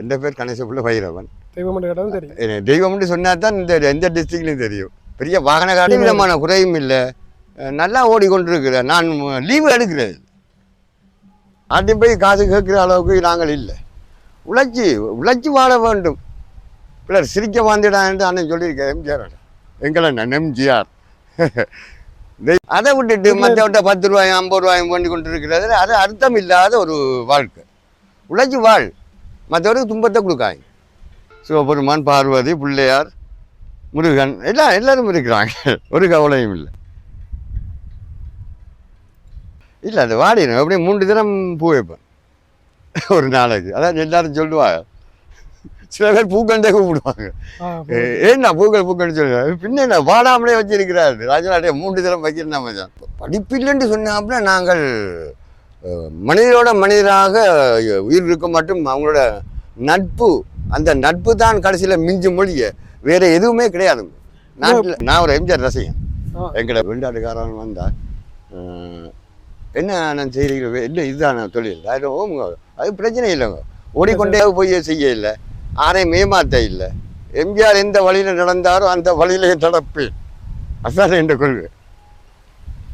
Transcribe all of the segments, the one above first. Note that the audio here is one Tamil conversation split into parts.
எந்த பேர் கணேசப்புள்ள பைரவன். தெய்வம் தெய்வம்னு சொன்னா தான் இந்த எந்த டிஸ்ட்ரிக்ட்லையும் தெரியும். பெரிய வாகன காட்டி விதமான குறையும் இல்லை. நல்லா ஓடிக்கொண்டிருக்கிற நான் லீவு எடுக்கிறது ஆட்டி போய் காசு கேட்குற அளவுக்கு நாங்கள் இல்லை. உழைச்சி உழைச்சி வாழ வேண்டும். பிள்ளர் சிரிக்க வாழ்ந்துடான்னு அண்ணன் சொல்லியிருக்கேன் எம்ஜிஆர் எங்களை நான் எம்ஜிஆர். அதை விட்டுட்டு மற்றவட்ட பத்து ரூபாயும் ஐம்பது ரூபாயும் பண்ணி கொண்டு இருக்கிறது அது அர்த்தம் இல்லாத ஒரு வாழ்க்கை. உழைச்சி வாழ். மற்றவருக்கு துன்பத்தை கொடுக்காங்க சிவபெருமான் பார்வதி பிள்ளையார் முருகன் எல்லாம் எல்லாரும் இருக்கிறாங்க. ஒரு கவலையும் இல்லை. இல்லை அது வாடிடும் அப்படியே மூன்று தினம் பூ வைப்பேன். ஒரு நாளைக்கு. அதான் எல்லாரும் சொல்லுவாங்க. சில பேர் பூக்கண்டே கூப்பிடுவாங்க. ஏன்னா பூக்கள் பூக்கள்னு சொல்லுவாங்க. பின்ன வாடாமலே வச்சிருக்கிறாரு. ராஜநாட்டை மூன்று தினம் வைக்கிறேன் மச்சான். படிப்பில்லைன்னு சொன்னாப்புல நாங்கள் அஹ், மனிதரோட மனிதராக உயிர் இருக்க மட்டும் அவங்களோட நட்பு அந்த நட்பு தான் கடைசியில் மிஞ்சு மொழிய வேற எதுவுமே கிடையாது நாட்டில் நான் ஒரு எம்ஜிஆர் ரசிகன். ஆ. எங்களை வெளிநாட்டுக்காரன் வந்தால் என்ன நான் செய்கிறீங்க இல்லை இதுதான் தொழில். அது அது பிரச்சனை இல்லைங்க. ஓடிக்கொண்டே போய் செய்ய இல்லை. யாரையும் ஏமாத்த இல்லை. எம்ஜிஆர் எந்த வழியில் நடந்தாரோ அந்த வழியிலே நடப்பேன். அதுதான் என்ற கொள்கை.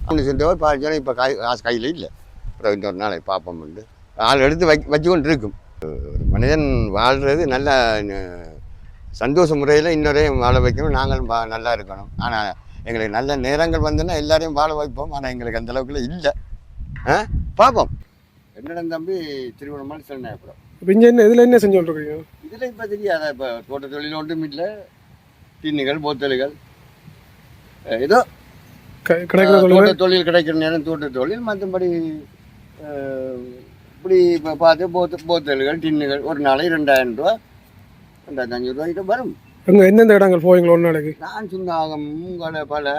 அப்படின்னு சொல்லிட்டு இப்போ காசு கையில் இல்லை. அப்புறம் இன்னொரு நாளைக்கு பார்ப்போம் உண்டு ஆள் எடுத்து வை வச்சு கொண்டு இருக்கும் ஒரு மனிதன் வாழ்கிறது நல்ல சந்தோஷ முறையில் இன்னொரையும் வாழ வைக்கணும். நாங்களும் நல்லா இருக்கணும். ஆனால் எங்களுக்கு நல்ல நேரங்கள் வந்துன்னா எல்லாரையும் வாழ வைப்போம். ஆனால் எங்களுக்கு அந்த அளவுக்குள்ள இல்லை. ஆ? பார்ப்போம். என்னோட தம்பி திருவண்ணாமலை சொன்னேன் அப்புறம் இப்போ இங்கே என்ன இதில் என்ன செஞ்சு கொண்டிருக்கீங்க இதில் இப்போ தெரியாத. இப்போ தோட்ட தொழில் ஒன்றும் இல்லை. டின்னுகள் போத்தல்கள். ஏதோ கிடைக்கிற தொழில் கிடைக்கிற நேரம் தோட்ட தொழில் மற்றபடி இப்படி இப்போ பார்த்து போத்த போத்தல்கள் டின்னுகள் ஒரு நாளைக்கு ரெண்டாயிரம் ரூபா ரெண்டாயிரத்தி அஞ்சூறு ரூபாய்க்கிட்ட வரும். எங்கே எந்தெந்த இடங்கள் போவீங்களோ ஒரு நாளைக்கு நான் சுந்தாகம் பல பல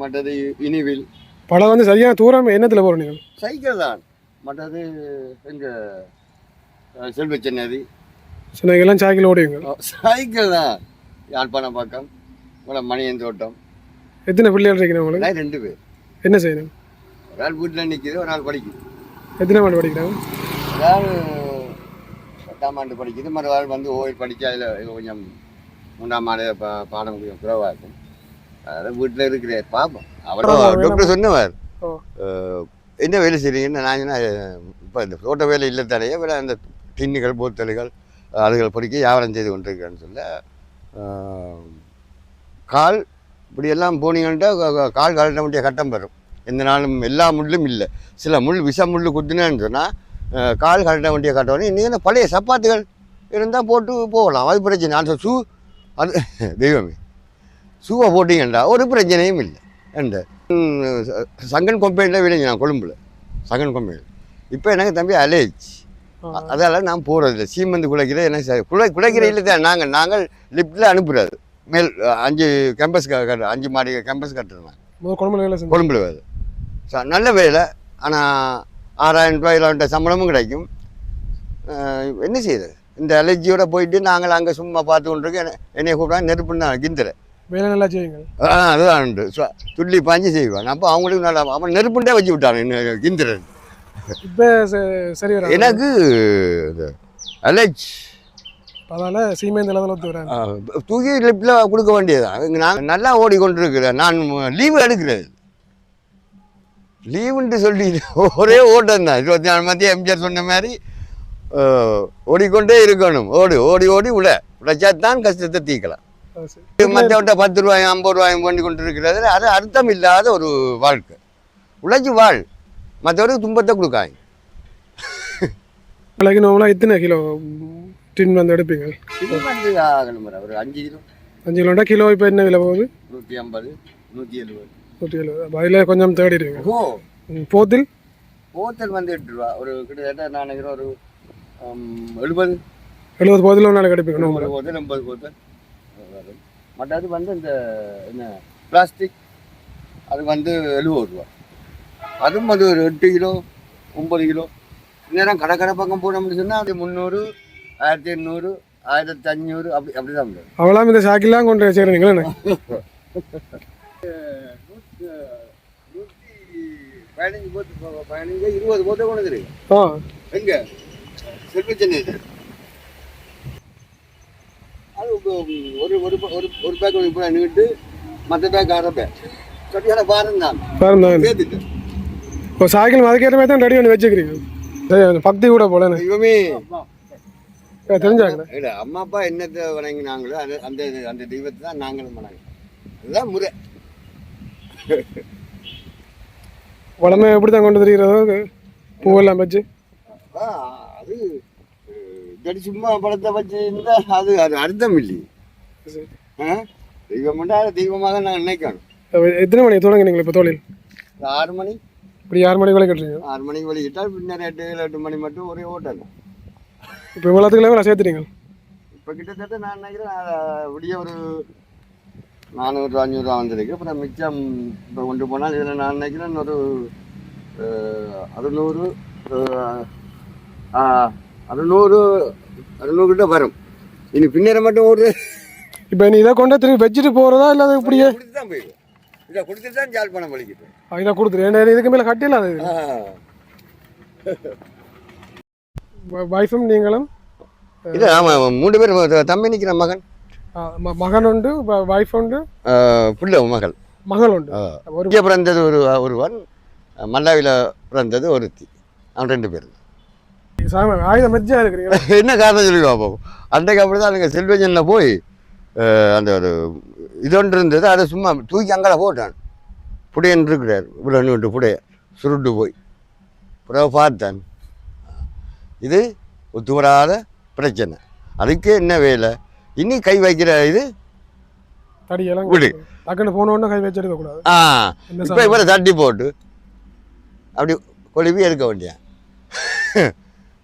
மற்றது இனிவில். பல வந்து சரியான தூரம் என்னத்தில் போகிறோம் நீங்கள் சைக்கிள் தான். மற்றது எங்கள் செல்வச்சன்னதி சென்னைக்கெல்லாம் சாய்க்கில் ஓடுவீங்க சைக்கிள் தான். யாழ்ப்பாணம் பக்கம் உங்களை மணியன் தோட்டம். எத்தனை பிள்ளைகள் இருக்கீங்க உங்களுக்கு? நான் ரெண்டு பேர். என்ன செய்யணும்? ஆள் வீட்டில் நிற்கிது ஒரு ஆள் படிக்குது. எத்தனை ஆண்டு படிக்கிறாங்க? ஆள் பத்தாம் ஆண்டு படிக்குது மறு ஆள் வந்து ஓயில் படித்து அதில் கொஞ்சம் மூணாம் ஆண்டு பா பாடம் கொஞ்சம் குறைவாக இருக்கும். அதனால் வீட்டில் இருக்கிறார் பார்ப்போம் அவர் டாக்டர் சொன்னவர். என்ன வேலை செய்றீங்கன்னு நான் சொன்னேன் இப்போ இந்த தோட்ட வேலை இல்லை தானே வேலை அந்த டின்னுகள் போத்தல்கள் அதுகள் பொறுக்கி வியாபாரம் செய்து கொண்டிருக்கிறேன்னு சொல்ல கால் இப்படி எல்லாம் போனீங்கன்னா கால் கழட்ட வேண்டிய கட்டம் வரும். எந்த நாளும் எல்லா முள்ளும் இல்லை. சில முள் விஷ முள் குத்துனேன்னு சொன்னால் கால் கழட்ட வேண்டிய கட்டணும் இன்னும் பழைய சப்பாத்துகள் இருந்தால் போட்டு போகலாம் அது பிரச்சனை. அந்த ஷூ அது தெய்வமே ஷூவை போட்டிங்கண்டா ஒரு பிரச்சனையும் இல்லை. எந்த சங்கன் கொம்பையில் விளைஞ்சு நான் கொழும்புல சங்கன் கொம்பையில். இப்போ எனக்கு தம்பி அலேஜ். அதால் நான் போகிறதில்ல சீமந்து குலைக்கிற என்ன குலை குலைக்கிற இல்லை தான் நாங்கள் நாங்கள் லிஃப்ட்டில் அனுப்புறது. மேல் அஞ்சு கேம்பஸ் கட்டு அஞ்சு மாடி கேம்பஸ் கட்டுறேன் முதல் குழம்பு வேலை செஞ்சு கொழும்புல வேலை. நல்ல வேலை. ஆனால் ஆறாயிரம் ரூபாய் இல்லாட்ட சம்பளமும் கிடைக்கும். என்ன செய்யுது? இந்த அலர்ஜியோட போயிட்டு நாங்கள் அங்கே சும்மா பார்த்து கொண்டிருக்கோம். என்னை- கூப்பிட்டா நெருப்புன்னு நான் கிந்துறேன் வேலை நல்லா செய்வீங்க ஆ அதுதான் உண்டு. துள்ளி பாஞ்சு செய்வான் அப்போ அவங்களுக்கு நல்லா அவன் நெருப்புண்டே வச்சு விட்டான் என்ன கிந்திரன் இப்போ சரி எனக்கு அலர்ஜ். அதனால் வராங்க தூக்கி லிப்பில் கொடுக்க வேண்டியதுதான். நான் நல்லா ஓடிக்கொண்டிருக்கிறேன். நான் லீவு எடுக்கிறது. லீவுன்ட்டு சொல்லி ஒரே ஓட்டம் தான். இருபத்தி நாலு மத்திய எம்ஜிஆர் சொன்ன மாதிரி ஓடிக்கொண்டே இருக்கணும். ஓடு ஓடி ஓடி உழ. உழைச்சா தான் கஷ்டத்தை தீக்கலாம். மற்றவட்ட பத்து ரூபாயும் ஐம்பது ரூபாயும் பண்ணி கொண்டு இருக்கிறது அது அர்த்தம் இல்லாத ஒரு வாழ்க்கை. உழைச்சி வாழ். மற்றவருக்கு துன்பத்தை கொடுக்காங்க நார்மலாக எத்தனை கிலோ டின் வந்து எடுப்பீங்க? ஒரு அஞ்சு கிலோ. அஞ்சு கிலோண்டா கிலோ இப்போ என்ன விலை போகுது? நூற்றி ஐம்பது நூற்றி எழுபது. நூற்றி எழுபது அதில் கொஞ்சம் தேடிடுவீங்க ஓ. ம், போத்தில்? போத்தல் வந்து எட்டு ரூபா. ஒரு கிட்டத்தட்ட நான் நினைக்கிறேன் ஒரு எழுபது. எழுபது போதில் ஒரு ஒரு நார்மலாக போத்தல் எண்பது வரும் மற்றது வந்து இந்த என்ன பிளாஸ்டிக் அது வந்து எழுபது ரூபா. அதுவும் அது ஒரு எட்டு கிலோ ஒம்பது கிலோ. நேரம் கடை கடை பக்கம் போனோம்னு சொன்னால் அது முந்நூறு ஆயிரத்தி எண்ணூறு ஆயிரத்தி அஞ்சூறு அப்படி அப்படி தான் அவளாம் இந்த சாக்கிலாம் கொண்டு செய்கிறீங்களா நூற்றி பதினஞ்சு போத்து பதினஞ்சு இருபது போத்தை கொண்டு ஆ எங்க செல்வச்சென்னை அது இப்போ ஒரு ஒரு ஒரு ஒரு பேக் இப்போ நின்றுட்டு மற்ற பேக் அரை பேக் சரியான பாரம் தான் சேர்த்துட்டு. இப்போ சாய்க்கிள் அதுக்கேற்ற மாதிரி தான் ரெடி பண்ணி வச்சுக்கிறீங்க. அந்த பக்தி கூட போல இவமே தெரிஞ்சாங்க இல்ல அம்மா அப்பா என்னத்தை வணங்கினாங்களோ அது அந்த அந்த தெய்வத்தை தான் நாங்களும் வணங்குறோம். அதுதான் முறை. உடம்பு எப்படி தான் கொண்டு தெரிகிறதோ பூவெல்லாம் வச்சு. ஆ, அது இல்லாட்டி சும்மா படத்தை வச்சு இருந்தா அது அது அர்த்தம் இல்லையே. ஆ? தெய்வம் அது தெய்வமாக நான் நினைக்கணும். எத்தனை மணிக்கு தொடங்குனீங்க இப்போ தொழில் ஆறு மணி. இப்படி ஆறு மணிக்கு வேலை கட்டுறீங்க ஆறு மணிக்கு வெளியிட்டால் பின்னர் எட்டு ஏழு எட்டு மணி மட்டும் ஒரே ஓட்டம் இப்போ இவ்வளோத்துக்கு எவ்வளோ சேர்த்துறீங்க இப்போ கிட்டத்தட்ட நான் நினைக்கிறேன் விடிய ஒரு நானூறு அஞ்சூறுரூவா வந்திருக்கு அப்புறம் மிச்சம் இப்போ கொண்டு போனால் இதில் நான் நினைக்கிறேன் ஒரு அறுநூறு அறுநூறு அறுநூறுகிட்ட வரும். இனி பின்னரை மட்டும் ஒரு இப்போ நீ இதை கொண்டு திரும்பி வச்சுட்டு போகிறதா இல்லை அது இப்படியே? கொடுத்து தான் போயிடும் இதை கொடுத்துட்டு தான் ஜால் பணம் வலிக்கிட்டு இதை கொடுத்துரு. ஏன்னா இதுக்கு மேலே கட்டிடலாம் அது. வைஃபும் நீங்களும் இது ஆமாம் மூணு பேர் தம்பி நிற்கிற மகன். மகன் உண்டு வைஃப் உண்டு புள்ள மகள் மகள் உண்டு இங்கே பிறந்தது ஒரு ஒருவன் மல்லாவியில் பிறந்தது ஒருத்தி அவன் ரெண்டு பேர் சாமி ஆயுதம் மெஜ்ஜா இருக்கிறீங்களா என்ன காரணம் சொல்லி பார்ப்போம் அன்றைக்கு அப்படி தான் எனக்கு செல்வஜனில் போய் அந்த ஒரு இது ஒன்று இருந்தது அதை சும்மா தூக்கி அங்கே போட்டான் புடையன் இருக்கிறார் இவ்வளோ விட்டு புடைய சுருட்டு போய் பிறகு பார்த்தேன் இது ஒத்து வராத பிரச்சனை அதுக்கு என்ன வேலை இனி கை வைக்கிற இது? தடியெல்லாம் விடு. டக்குன்னு போன உடனே கை வச்சிருக்க கூடாது. ஆ இப்போ இவரை தட்டி போட்டு அப்படி கொழுவி எடுக்க வேண்டிய?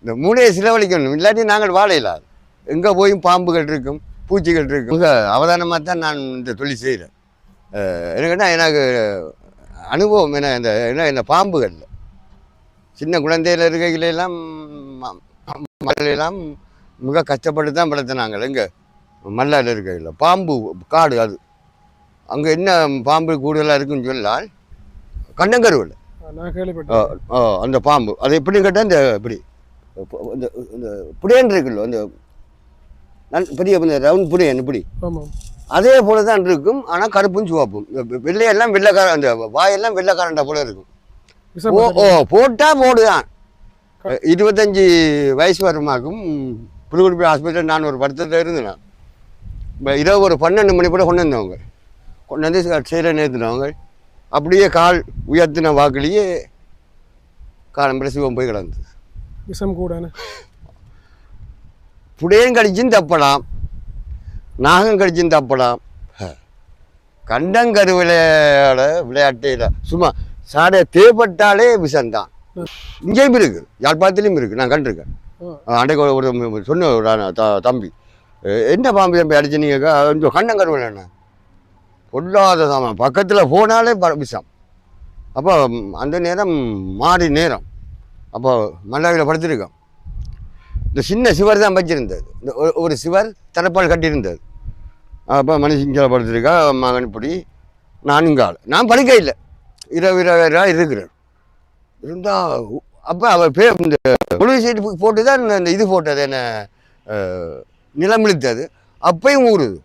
இந்த மூளையை செலவழிக்கணும். இல்லாட்டி நாங்கள் வாழ இல்லாது எங்கே போயும் பாம்புகள் இருக்கும் பூச்சிகள் இருக்கும். மிக அவதானமாக தான் நான் இந்த தொழில் செய்கிறேன் எனக்குன்னா எனக்கு அனுபவம் என்ன இந்த என்ன இந்த பாம்புகள் சின்ன குழந்தையில இருக்கையில எல்லாம் ம- ம- எல்லாம் மிக கஷ்டப்பட்டு தான் வளர்த்தினாங்க எங்கே? மல்லால் இருக்கையில் பாம்பு காடு அது. அங்கே என்ன பாம்பு கூடுதலாக இருக்குன்னு சொன்னால் கண்ணங்கருவில். அந்த பாம்பு. அது எப்படி கேட்டால் இந்த இப்படி இந்த இந்த புடையன் இருக்குல்ல அந்த பெரிய இந்த ரவுண்ட் புடையன் இப்படி. அதே போல தான் இருக்கும் ஆனால் கருப்பும் சிவப்பும். வெள்ளையெல்லாம் வெள்ளைக்கார அந்த வாயெல்லாம் வெள்ளைக்காரண்டா போல இருக்கும். ஓ ஓ போட்டால் போடுதான். இருபத்தஞ்சி வயசு வருமாக்கும் புதுக்குடிப்பி ஹாஸ்பிட்டல் நான் ஒரு படத்தில் இருந்தேன். இப்போ இரவு ஒரு பன்னெண்டு மணி கூட கொண்டு வந்தவங்க. கொண்டு வந்து செயலில் நேர்த்தினவங்க அப்படியே கால் உயர்த்தின வாக்குலேயே காலம்பரை சிவம் போய் கிடந்தது. விஷம் கூடன்னு புடையும் கடிச்சும் தப்பலாம். நாகம் கடிச்சும் தப்பலாம். ஹ. கண்டங்கருவிளையோட விளையாட்டையில் சும்மா சாடை தேப்பட்டாலே விஷம்தான். இங்கேயும் இருக்கு. யாழ்ப்பாணத்துலேயும் இருக்கு. நான் கண்டிருக்கேன். அன்றைக்கு ஒரு சொன்ன ஒரு தம்பி. "அஹ், என்ன பாம்பு தம்பி அடிச்சு கொஞ்சம் கண்டங்கருவில் என்ன பொல்லாத சாமான். பக்கத்தில் போனாலே ப- விஷம். அப்போ அந்த நேரம் மாறி நேரம். அப்போ மல்லாவியில் படுத்திருக்கோம். இந்த சின்ன சிவர் தான் வச்சிருந்தது. இந்த ஒரு- ஒரு சிவர் தலப்பால் கட்டியிருந்தது. அப்போ மனுஷங்க படுத்திருக்கா மகன் இப்படி நான்கால் நான் படுக்க இல்லை. இரவு இரவு இருக்கிறேன். இருந்தால் அப்போ அவள் பே இந்த முழு சீட்டு போட்டு தான் இந்த இது போட்டது என்ன அஹ், நிலம் இழுத்தது. அப்பையும் ஊறுது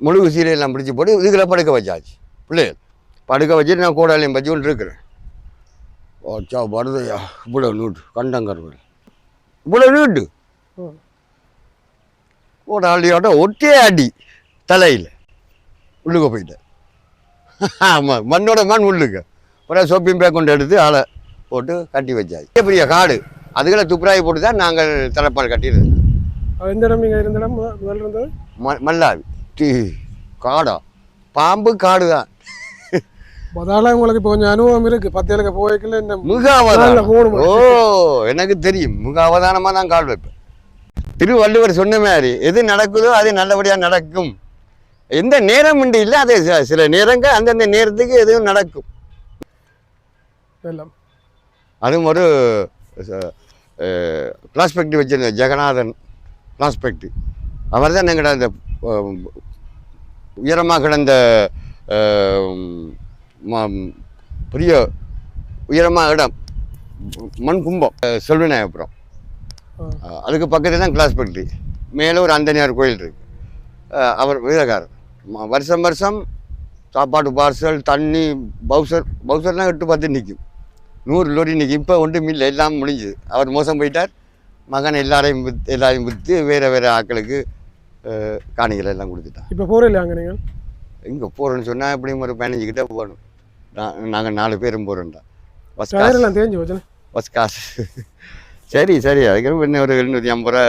முழுகு சீலையெல்லாம் பிடிச்சி போட்டு இதுகளை படுக்க வச்சாச்சு. பிள்ளைகள். படுக்க வச்சுட்டு நான் கோடாலையும் வச்சு கொண்டு இருக்கிறேன் ஓச்சா வருதையா இவ்வளோ நூட்டு. கண்டங்கருவல் இவ்வளோ நூட்டு. ம். கோடாலியோட ஒட்டே அடி தலையில். உள்ளுக்க போயிட்டேன். ஆமாம் மண்ணோட மண் உள்ளுக்க. அப்புறம் சோப்பிங் பேக் கொண்டு எடுத்து ஆளை போட்டு கட்டி வச்சாச்சு. பெரிய காடு. அதுகளை துப்புராய் போட்டு தான் நாங்கள் தலைப்பால் அது எந்த இடம்? நீங்கள் இருந்த இடம்? முத- முதல்ல இருந்தது? மல்லாவி. டீ காடா. பாம்பு காடு தான். முதல்ல உங்களுக்கு இப்போ கொஞ்சம் அனுபவம் இருக்கு. பத்தியலுக்கு போய்க்கல இந்த மிக நாள்ல அவதானம் போகணும். ஓ எனக்கு தெரியும். மிக அவதானமாக தான் கால் வைப்பேன். திருவள்ளுவர் சொன்ன மாதிரி எது நடக்குதோ அது நல்லபடியாக நடக்கும். எந்த நேரம் இல்லை அது சில நேரங்கள் அந்தந்த நேரத்துக்கு எதுவும் நடக்கும். அதுவும் ஒரு ப்ராஸ்பெக்ட் வச்சிருந்த ஜெகநாதன். ப்ராஸ்பெக்ட் அவர் தான் எங்கட அந்த உயரமாக கிடந்த பெரிய உயரமாக இடம் மண் கும்பம் செல்வநாயகபுரம். அதுக்கு பக்கத்தில் தான் கிளாஸ் மேலே ஒரு அந்தனியார் கோயில் இருக்கு. அஹ் அவர் வீரக்காரர் ம- வருஷம் வருஷம் சாப்பாடு பார்சல் தண்ணி பவுசர் பவுசர்லாம் எட்டு பத்து நிற்கும் நூறு லோரி நிற்கும் இப்போ ஒன்றும் இல்லை எல்லாம் முடிஞ்சுது. அவர் மோசம் போயிட்டார். மகன் எல்லாரையும் வித் எல்லாரையும் விற்று வேறு வேறு ஆட்களுக்கு காணிகள் எல்லாம் கொடுத்துட்டான். இப்போ போகிற இல்லையா அங்கே நீங்கள் எங்கே போகிறோன்னு சொன்னால் எப்படியும் ஒரு பதினஞ்சு கிட்ட போகணும் நாங்கள் நாலு பேரும் போகிறோம்டா பஸ் காசு வச்சுன்னு பஸ் காசு சரி சரி. அதுக்கு இன்னும் ஒரு எழுநூற்றி ஐம்பது ரூபா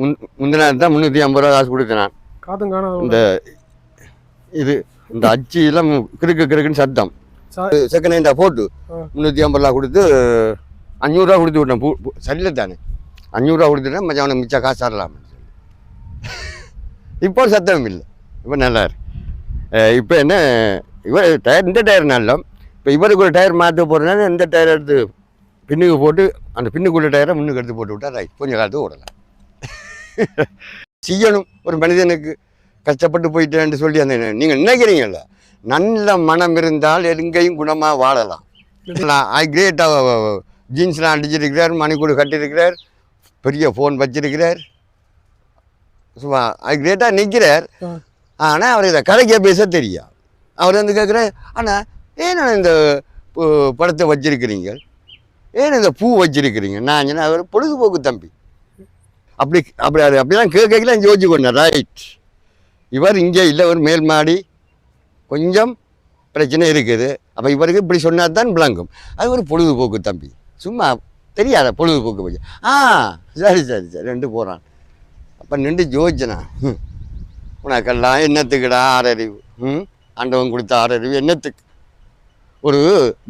முன் முந்தின தான் முந்நூற்றி ஐம்பது ரூபா காசு கொடுத்தேன் நான். காத்தும் காணாத இந்த இது இந்த அச்சிலாம் கிறுக்கு கிறுக்குன்னு சத்தம். செகண்ட் ஹேண்டாக போட்டு. முந்நூற்றி ஐம்பது ரூபா கொடுத்து அஞ்சூறுரூவா கொடுத்து விட்டேன். பூ சரியில்லை தானே அஞ்சூறுரூவா கொடுத்துட்டேன் மச்சான் அவனுக்கு மிச்சம் காசு தரலாம்னு சொல்லி. இப்போ சத்தம் இல்லை. இப்போ நல்லா இருக்கு. இப்போ என்ன இவர் டயர் இந்த டயர் நல்லம் இப்போ இவருக்கு ஒரு டயர் மாற்ற போகிறதுனால இந்த டயர் எடுத்து பின்னுக்கு போட்டு அந்த பின்னுக்குள்ள டயரை முன்னுக்கு எடுத்து போட்டு விட்டா ரைட். கொஞ்சம் காலத்துக்கு ஓடலாம். செய்யணும். ஒரு மனிதனுக்கு கஷ்டப்பட்டு போயிட்டேன்னு சொல்லி அந்த நீங்கள் நினைக்கிறீங்கல்ல? நல்ல மனம் இருந்தால் எங்கேயும் குணமாக வாழலாம். ஐ கிரேட்டாக ஜீன்ஸ்லாம் அடிச்சிருக்கிறார் மணிக்கூடு கட்டியிருக்கிறார் பெரிய ஃபோன் வச்சிருக்கிறார். சும்மா ஐ கிரேட்டாக நிற்கிறார். ஆனால் அவர் இதை கதைக்க பேச தெரியும் அவர் வந்து கேட்குறார் ஆனால் ஏன் இந்த படத்தை வச்சிருக்கிறீங்க? ஏன் இந்த பூ வச்சிருக்கிறீங்க? நான் சொன்னேன் அவர் பொழுதுபோக்கு தம்பி. அப்படி அப்படி அது அப்படிலாம் கேட்கல யோசிச்சு கொண்டேன் ரைட் இவர் இங்கே இல்லை ஒரு மேல் மாடி. கொஞ்சம் பிரச்சனை இருக்குது. அப்போ இவருக்கு இப்படி சொன்னால் தான் விளங்கும். அது ஒரு பொழுதுபோக்கு தம்பி. சும்மா தெரியாத பொழுதுபோக்கு பற்றி ஆ சரி சரி சரி ரெண்டு போகிறான் அப்போ நின்று ஜோதிச்சனா உனக்கெல்லாம் என்னத்துக்குடா ஆறறிவு? ம் ஆண்டவன் கொடுத்த ஆறறிவு என்னத்துக்கு? ஒரு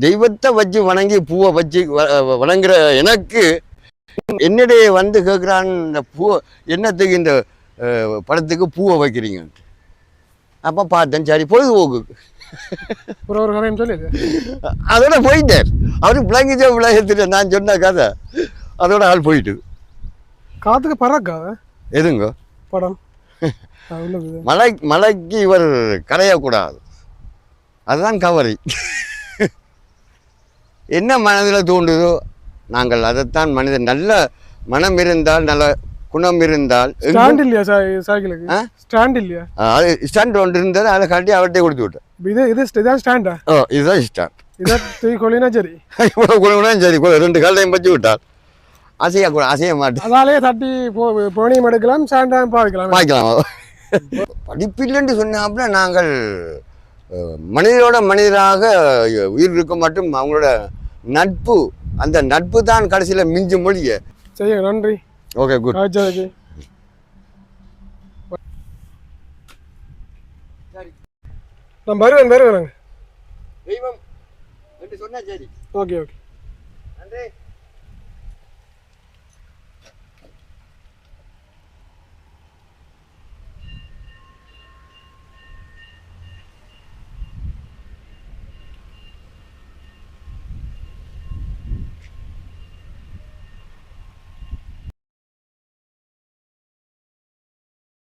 தெய்வத்தை வச்சு வணங்கி பூவை வச்சு வ- வணங்குற எனக்கு என்னிடையே வந்து கேட்குறான் இந்த பூ என்னத்துக்கு இந்த படத்துக்கு பூவை வைக்கிறீங்கன்ட்டு. அப்போ பார்த்தேன் சரி பொழுதுபோக்கு ஒரு ஒரு கதையும் சொல்லி அதோட போயிட்டார் அவரு விளங்கிச்சோ விளங்கத்துல நான் சொன்ன கதை அதோட ஆள் போயிட்டு. காத்துக்கு பறக்காத எதுங்க? படம். மலை மலைக்கு இவர் கரையக்கூடாது. அதுதான் கவரி என்ன மனதில் தோண்டுதோ நாங்கள் அதைத்தான் மனிதன். நல்ல மனம் இருந்தால் நல்ல குணம் இருந்தால் ஸ்டாண்ட் இல்லையா சைக்கிளுக்கு ஆ? ஸ்டாண்ட் இல்லையா? அது ஸ்டாண்ட் ஒன்று இருந்தது அதை காட்டி அவர்கிட்ட கொடுத்து விட்டேன். இது இது இதான் ஸ்டாண்டா ஓ இதுதான் ஸ்டாண்ட் இதை தூக்கி கொள்ளினா சரி. இவ்வளோ குணம் சரி ரெண்டு காலையும் வச்சு விட்டார் அசைய கூட அசைய மாட்டேன். அதாலே தட்டி போ போனியும் எடுக்கலாம் ஸ்டாண்டாக பாவிக்கலாம். பார்க்கலாம் படிப்பில்லைன்னு சொன்னாப்புல நாங்கள் மனிதரோட மனிதராக உயிர் இருக்க மட்டும் அவங்களோட நட்பு அந்த நட்பு தான் கடைசியில் மிஞ்சி மொழிய. செய்யுங்க நன்றி. ஓகே குட் காய்ச்சலுக்கு நான் வருவேன் வருவேன் தெய்வம் சொன்னா சரி ஓகே ஓகே நன்றி